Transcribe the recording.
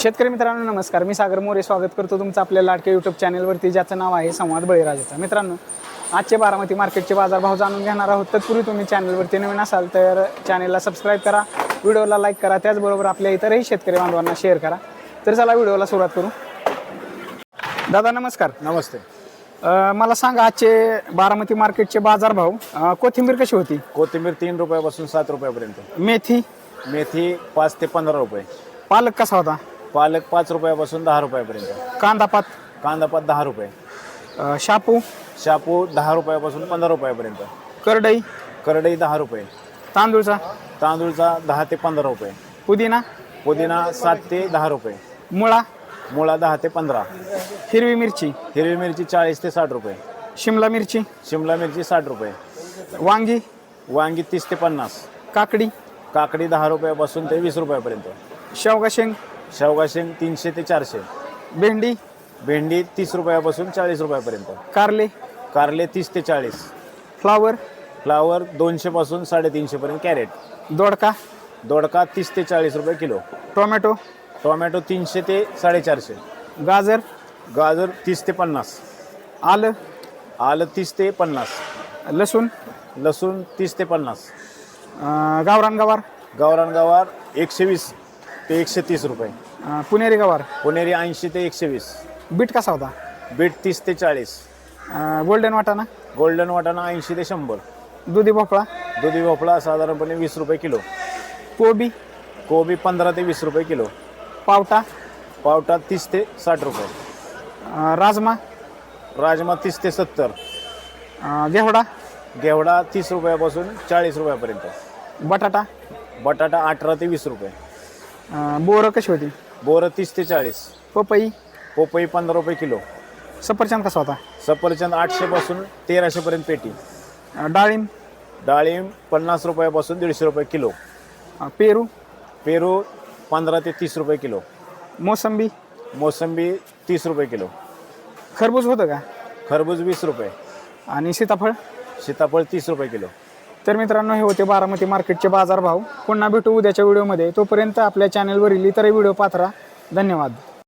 शेतकरी मित्रांनो नमस्कार. मी सागर मोरे स्वागत करतो तुमचं आपल्या लाडके यूट्यूब चॅनलवरती ज्याचं नाव आहे संवाद बळीराजाचा. मित्रांनो आजचे बारामती मार्केटचे बाजारभाव जाणून घेणार आहोत. तत्पूर्वी तुम्ही चॅनलवरती नवीन असाल तर चॅनलला सबस्क्राईब करा व्हिडिओला लाईक करा त्याचबरोबर आपल्या इतरही शेतकरी बांधवांना शेअर करा. तर चला व्हिडिओला सुरुवात करू. दादा नमस्कार. नमस्ते. अ, मला सांगा आजचे बारामती मार्केटचे बाजारभाव अ, कोथिंबीर कशी होती? कोथिंबीर तीन रुपयापासून सात रुपयापर्यंत. मेथी? मेथी पाच ते पंधरा रुपये. पालक कसा होता? पालक पाच रुपयापासून दहा रुपयापर्यंत. कांदापात कांदापात दहा रुपये. अ, शापू. शापू दहा रुपयापासून पंधरा रुपयापर्यंत. करडई. करडई दहा रुपये. तांदूळचा. तांदूळचा दहा ते पंधरा रुपये. पुदिना. पुदिना सात ते दहा रुपये. मुळा. मुळा दहा ते पंधरा. हिरवी मिरची. हिरवी मिरची चाळीस ते साठ रुपये. शिमला मिरची. शिमला मिरची साठ रुपये. वांगी. वांगी तीस ते पन्नास. काकडी. काकडी दहा रुपयापासून ते वीस रुपयापर्यंत. शेवगा शेंग. शेवगा शेंग तीनशे ते चारशे. भेंडी? भेंडी तीस रुपयापासून चाळीस रुपयापर्यंत. कारले? कारले तीस ते चाळीस. फ्लावर? फ्लावर दोनशे पासून साडेतीनशे पर्यंत कॅरेट. दोडका? दोडका तीस ते चाळीस रुपये किलो. टोमॅटो? टोमॅटो तीनशे ते साडेचारशे. गाजर? गाजर तीस ते पन्नास. आलं? आलं तीस ते पन्नास. लसूण? लसूण तीस ते पन्नास. अं, गावरान गवार? गावरान गवार एकशे वीस. ते एकशे तीस रुपये. अं, पुणेरी गवार. पुणेरी ऐंशी ते एकशे वीस. बीट कसा होता? बीट तीस ते चाळीस. अं, गोल्डन वाटाणा? गोल्डन वाटाणा ऐंशी ते शंभर. दुधी भोपळा? दुधी भोपळा साधारणपणे वीस रुपये किलो. कोबी? कोबी पंधरा ते वीस रुपये किलो. पावटा? पावटा तीस ते साठ रुपये. अं, राजमा? राजमा तीस ते सत्तर. अं, घेवडा? घेवडा तीस रुपयापासून चाळीस रुपयापर्यंत. बटाटा? बटाटा अठरा ते वीस रुपये. अं, बोरं कशी होती? बोरं तीस ते चाळीस. पपई? पोपई पंधरा रुपये किलो. सफरचंद कसा होता? सफरचंद आठशेपासून तेराशेपर्यंत पेटी. अं, डाळिंब? डाळिंब पन्नास रुपयापासून दीडशे रुपये किलो. अं, पेरू? पेरू पंधरा ते तीस रुपये किलो. मोसंबी? मोसंबी तीस रुपये किलो. खरबूज होतं का? खरबूज वीस रुपये. आणि सीताफळ? सीताफळ तीस रुपये किलो. तर मित्रांनो हे होते बारामती मार्केटचे बाजारभाव. पुन्हा भेटू उद्याच्या व्हिडिओमध्ये. तोपर्यंत आपल्या चॅनलवरील इतरही व्हिडिओ पात्रा धन्यवाद.